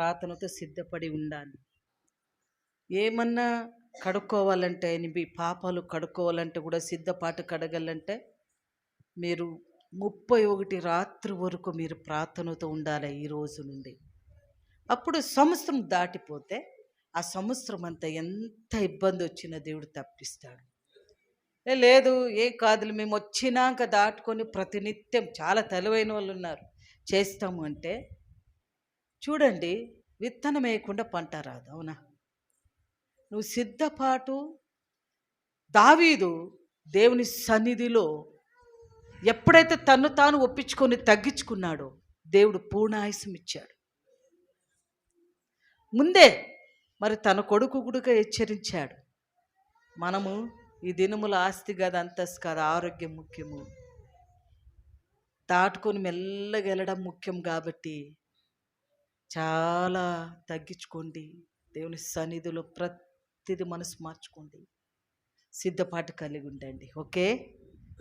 ప్రార్థనతో సిద్ధపడి ఉండాలి. ఏమన్నా కడుక్కోవాలంటే మీ పాపాలు కడుక్కోవాలంటే కూడా సిద్ధపాటు కడగాలంటే మీరు ముప్పై ఒకటి రాత్రి వరకు మీరు ప్రార్థనతో ఉండాలి ఈ రోజు నుండి. అప్పుడు సంవత్సరం దాటిపోతే ఆ సంవత్సరం అంతా ఎంత ఇబ్బంది వచ్చినా దేవుడు తప్పిస్తాడు. లేదు ఏ కాదులు మేము వచ్చినాక దాటుకొని ప్రతినిత్యం చాలా తెలివైన వాళ్ళు ఉన్నారు. చేస్తాము అంటే చూడండి విత్తనం వేయకుండా పంట రాదు అవునా? నువ్వు సిద్ధపాటు దావీదు దేవుని సన్నిధిలో ఎప్పుడైతే తన్ను తాను ఒప్పించుకొని తగ్గించుకున్నాడో దేవుడు పూర్ణాయుసం ఇచ్చాడు. ముందే మరి తన కొడుకు గుడుగా హెచ్చరించాడు. మనము ఈ దినముల ఆస్తి కాదు అంతస్తు కాదు ఆరోగ్యం ముఖ్యము. దాటుకొని మెల్లగా వెళ్ళడం ముఖ్యం కాబట్టి చాలా తగ్గించుకోండి. దేవుని సన్నిధిలో ప్రతిది మనసు మార్చుకోండి. సిద్ధపాటు కలిగి ఉండండి. ఓకే?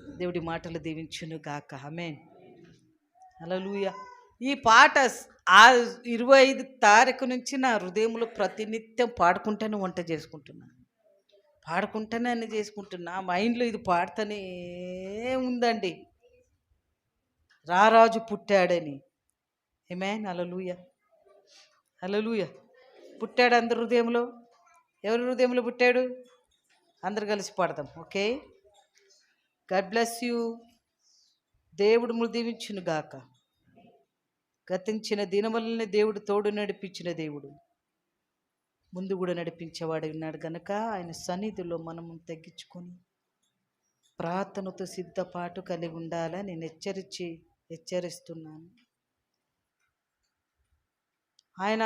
దేవుడి మాటలు దీవించును గాక. ఆమెన్. అలలుయ ఈ పాట ఆ ఇరవై ఐదు తారీఖు నుంచి నా హృదయంలో ప్రతినిత్యం పాడుకుంటూనే వంట చేసుకుంటున్నాను పాడుకుంటూనే అన్ని చేసుకుంటున్నా. మైండ్లో ఇది పాడుతూనే ఉందండి. రారాజు పుట్టాడని. ఏమే అలలుయ అలలుయ పుట్టాడు అందరి హృదయంలో? ఎవరి హృదయంలో పుట్టాడు? అందరు కలిసి పాడదాం ఓకే? God bless you. దేవుడు మృదీవించును గాక. గతించిన దినవలనే దేవుడు తోడు నడిపించిన దేవుడు. ముందు కూడా నడిపించేవాడు ఉన్నాడు గనక ఆయన సన్నిధిలో మనము తగ్గించుకొని ప్రార్థనతో సిద్ధపాటు కలిగి ఉండాలని నేను హెచ్చరించి హెచ్చరిస్తున్నాను. ఆయన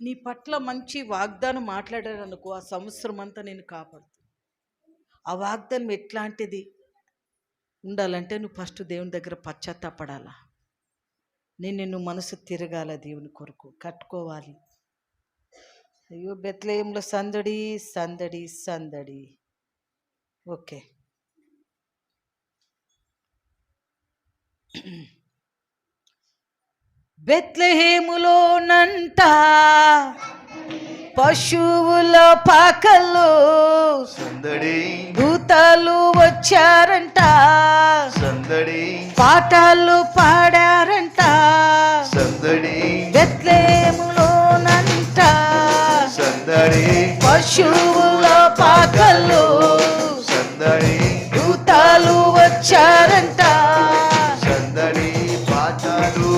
నీ పట్ల మంచి వాగ్దానం మాట్లాడాడు అనుకో ఆ సంవత్సరం అంతా నేను కాపాడుతాను ఆ వాగ్దానం ఎట్లాంటిది? ఉండాలంటే నువ్వు ఫస్ట్ దేవుని దగ్గర పశ్చాత్తాపడాలా. నేను నిన్ను మనసు తిరగాల దేవుని కొరకు కట్టుకోవాలి. అయ్యో బెత్లేయంలో సందడి సందడి సందడి. ఓకే. బెత్లహేములోనంట పశువుల పాకల్లో సందడి. దూతలు వచ్చారంట సందడి. పాటలు పాడారంట సందడి. బెత్లహేములోనంట సందడి. పశువుల పాకల్లో సందడి. దూతలు వచ్చారంట. సందడి. పాటలు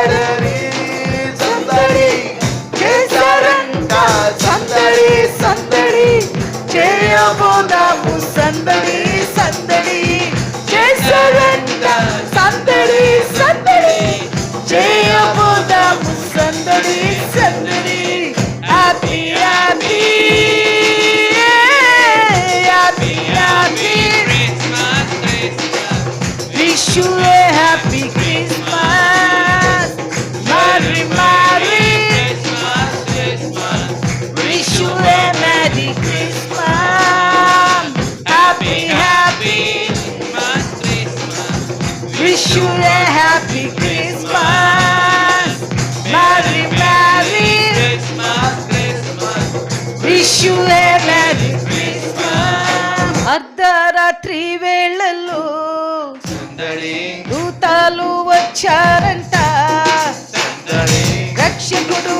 పుట్టాడని సందడి చేశారంట సందడి సందడి చేయబోదాము సందడి దూతాలు వచ్చారంట. రక్షకుడు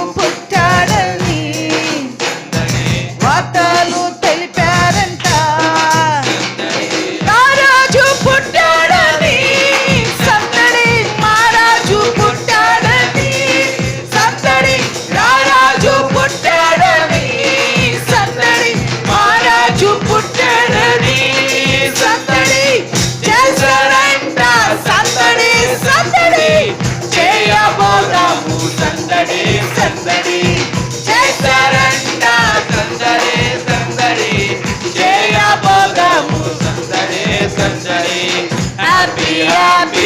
anniversary. Happy, happy.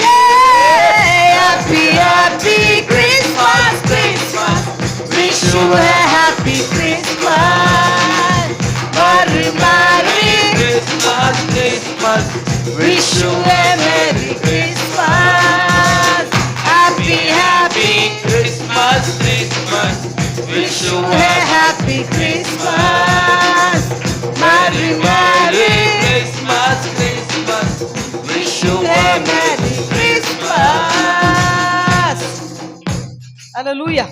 Hey, happy, happy Christmas, Christmas. Wish you a happy Christmas. Merry, Merry Christmas, Christmas. Wish you Aleluia.